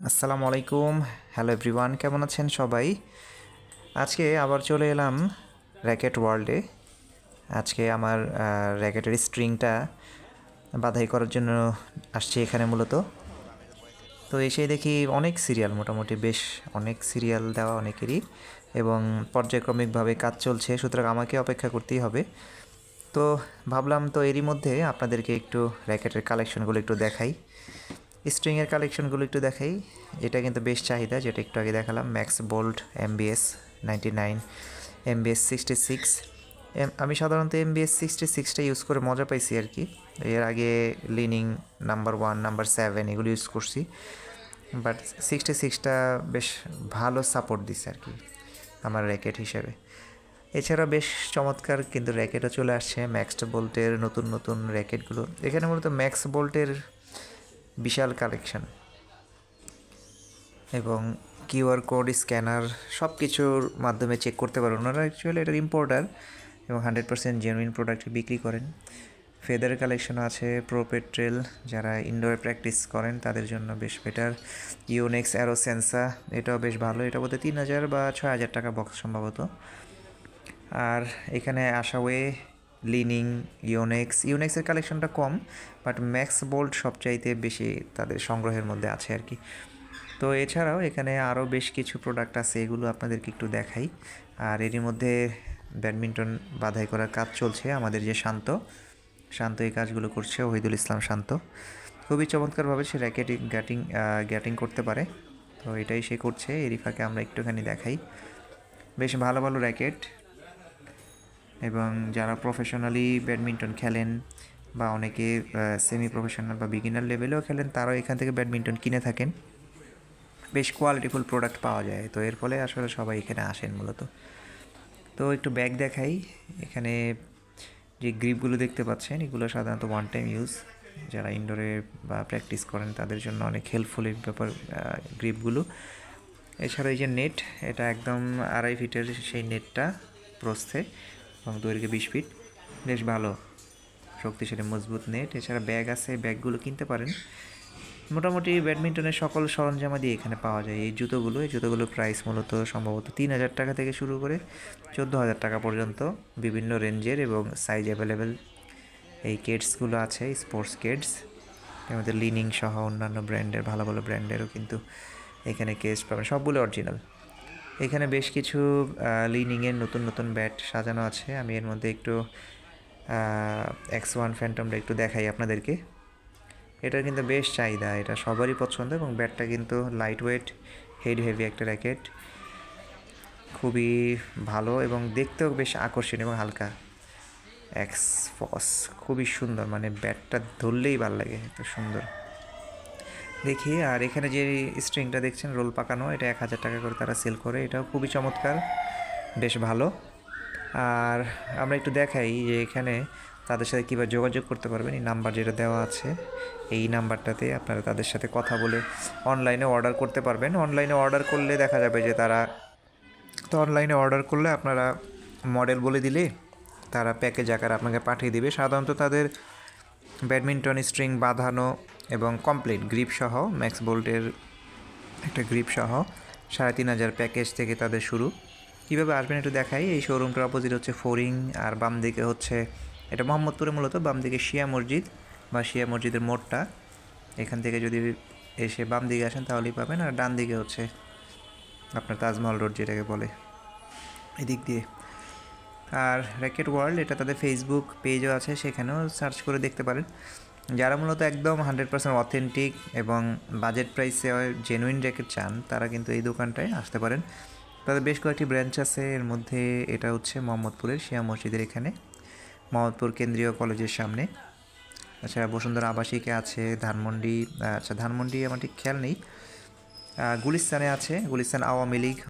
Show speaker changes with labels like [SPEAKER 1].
[SPEAKER 1] আসসালামু আলাইকুম। Hello everyone কেমন আছেন সবাই? আজকে আবার চলে এলাম র্যাকেট ওয়ার্ল্ডে আজকে আমার র্যাকেটের স্ট্রিংটা বাধাই করার জন্য আসছি এখানে মূলত। তো এসে দেখি অনেক সিরিয়াল মোটামুটি বেশ অনেক সিরিয়াল দেওয়া অনেকেরই এবং পর্যায়ক্রমিকভাবে কাজ চলছে, সুতরাং আমাকে অপেক্ষা করতেই হবে। তো ভাবলাম তো এরই মধ্যে আপনাদেরকে একটু র্যাকেটের কালেকশনগুলো একটু দেখাই। স্ট্রিংয়ের কালেকশনগুলো একটু দেখাই। এটা কিন্তু বেশ চাহিদা, যেটা একটু আগে দেখালাম Max Bolt MBS ninety nine MBS sixty six আমি সাধারণত এমবিএস সিক্সটি সিক্সটা ইউজ করে মজা পাইছি আর কি এর আগে Li-Ning number one number seven এগুলো ইউজ করছি। বাট সিক্সটি সিক্সটা বেশ ভালো সাপোর্ট দিছে আর কি আমার র্যাকেট হিসেবে। এছাড়া বেশ চমৎকার কিন্তু র্যাকেটও চলে আসছে ম্যাক্স বোল্টের নতুন নতুন র্যাকেটগুলো এখানে মূলত ম্যাক্স বোল্টের বিশাল কালেকশন এবং কিউআর কোড স্ক্যানার সব কিছুর মাধ্যমে চেক করতে পারেন। ওনারা অ্যাকচুয়ালি এটার ইম্পোর্টার এবং হান্ড্রেড পার্সেন্ট জেনুইন প্রোডাক্ট বিক্রি করেন। ফেদার কালেকশন আছে প্রো পেট্রেল যারা ইনডোরে প্র্যাকটিস করেন, তাদের জন্য বেশ বেটার ইউনেক্স অ্যারো সেন্সা এটাও বেশ ভালো। এটা বলতে তিন হাজার বা ছয় হাজার টাকা বক্স সম্ভবত। আর এখানে আশাওয়ে লিনিং ইউনেক্স ইউনেক্সের কালেকশনটা কম বাট ম্যাক্স বোল্ট সবচাইতে বেশি তাদের সংগ্রহের মধ্যে আছে আর কি। তো এছাড়াও এখানে আরও বেশ কিছু প্রোডাক্ট আছে, এগুলো আপনাদেরকে একটু দেখাই। আর এরই মধ্যে ব্যাডমিন্টন বাধাই করার কাজ চলছে, আমাদের যে শান্ত। শান্ত এই কাজগুলো করছে, ওহিদুল ইসলাম শান্ত। খুবই চমৎকারভাবে সে র্যাকেটিং গ্যাটিং গ্যাটিং করতে পারে। তো এটাই সে করছে এরিফাকে আমরা একটুখানি দেখাই। বেশ ভালো ভালো র্যাকেট এবং যারা প্রফেশনালি ব্যাডমিন্টন খেলেন বা অনেকে সেমি প্রফেশনাল বা বিগিনার লেভেলেও খেলেন, তারাও এখান থেকে ব্যাডমিন্টন কিনে থাকেন। বেশ কোয়ালিটিফুল প্রোডাক্ট পাওয়া যায়। তো এর ফলে আসলে সবাই এখানে আসেন মূলত। তো একটু ব্যাগ দেখাই। এখানে যে গ্রিপগুলো দেখতে পাচ্ছেন, এগুলো সাধারণত ওয়ান টাইম ইউজ যারা ইনডোরে বা প্র্যাকটিস করেন, তাদের জন্য অনেক হেল্পফুল ব্যাপার গ্রিপগুলো এছাড়া এই যে নেট এটা একদম আড়াই ফিটের সেই নেটটা প্রস্থে। এবং দৈর্ঘ্যে বিশ ফিট বেশ ভালো। শক্তিশালী, মজবুত নেট এছাড়া ব্যাগ আছে, ব্যাগগুলো কিনতে পারেন। মোটামুটি ব্যাডমিন্টনের সকল সরঞ্জামাদি এখানে পাওয়া যায়। এই জুতোগুলো, এই জুতোগুলোর প্রাইস মূলত সম্ভবত তিন হাজার টাকা থেকে শুরু করে চোদ্দ হাজার টাকা পর্যন্ত বিভিন্ন রেঞ্জের এবং সাইজ অ্যাভেলেবেল এই কেডসগুলো আছে স্পোর্টস কেডস এর মধ্যে লিনিং সহ অন্যান্য ব্র্যান্ডের ভালো ভালো ব্র্যান্ডেরও কিন্তু এখানে কেস পাবেন। সবগুলো অরিজিনাল এখানে বেশ কিছু লিনিংয়ের নতুন নতুন ব্যাট সাজানো আছে। আমি এর মধ্যে একটু এক্স ওয়ান ফ্যান্টমটা একটু দেখাই আপনাদেরকে। এটার কিন্তু বেশ চাহিদা। এটা সবারই পছন্দ এবং ব্যাটটা কিন্তু লাইট ওয়েট হেড হেভি একটা র্যাকেট খুবই ভালো এবং দেখতেও বেশ আকর্ষণীয় এবং হালকা। এক্স ফস খুবই সুন্দর। মানে ব্যাটটা ধরলেই ভালো লাগে, এত সুন্দর। দেখি, আর এখানে যে স্ট্রিংটা দেখছেন, রোল পাকানো, এটা এক হাজার টাকা করে তারা সেল করে, এটাও খুবই চমৎকার, বেশ ভালো। আর আমরা একটু দেখাই যে এখানে তাদের সাথে কীভাবে যোগাযোগ করতে পারবেন, এই নাম্বার যেটা দেওয়া আছে, এই নাম্বারটাতে আপনারা তাদের সাথে কথা বলে অনলাইনে অর্ডার করতে পারবেন। অনলাইনে অর্ডার করলে দেখা যাবে যে তারা, তো অনলাইনে অর্ডার করলে আপনারা মডেল বলে দিলে তারা প্যাকেজ আকারে আপনাকে পাঠিয়ে দিবে। সাধারণত তাদের ব্যাডমিন্টন স্ট্রিং বাঁধানো এবং কমপ্লিট গ্রিপ সহ, ম্যাক্স বোল্টের একটা গ্রিপ সহ সাড়ে তিন হাজার প্যাকেজ থেকে তাদের শুরু। কীভাবে আসবেন একটু দেখাই। এই শোরুমটার অপোজিট হচ্ছে ফোরিং, আর বাম দিকে হচ্ছে এটা মোহাম্মদপুরে মূলত, বাম দিকে শিয়া মসজিদ বা শিয়া মসজিদের মোড়টা। এখান থেকে যদি এসে বাম দিকে আসেন তাহলেই পাবেন, আর ডান দিকে হচ্ছে আপনার তাজমহল রোড যেটাকে বলে। এদিক দিয়ে আর র্যাকেট ওয়ার্ল্ড এটা তাদের ফেসবুক পেজও আছে, সেখানেও সার্চ করে দেখতে পারেন। যারা মূলত একদম হান্ড্রেড পার্সেন্ট অথেন্টিক এবং বাজেট প্রাইসে জেনুইন র্যাকেট চান, তারা কিন্তু এই দোকানটায় আসতে পারেন। তাদের বেশ কয়েকটি ব্রাঞ্চ আছে, এর মধ্যে এটা হচ্ছে মোহাম্মদপুরের শিয়া মসজিদের এখানে, মোহাম্মদপুর কেন্দ্রীয় কলেজের সামনে। আচ্ছা বসুন্ধরা আবাসিকে আছে, ধানমন্ডি আচ্ছা ধানমন্ডি আমার ঠিক খেয়াল নেই। গুলিস্তানে আছে, গুলিস্তান আওয়ামী লীগ।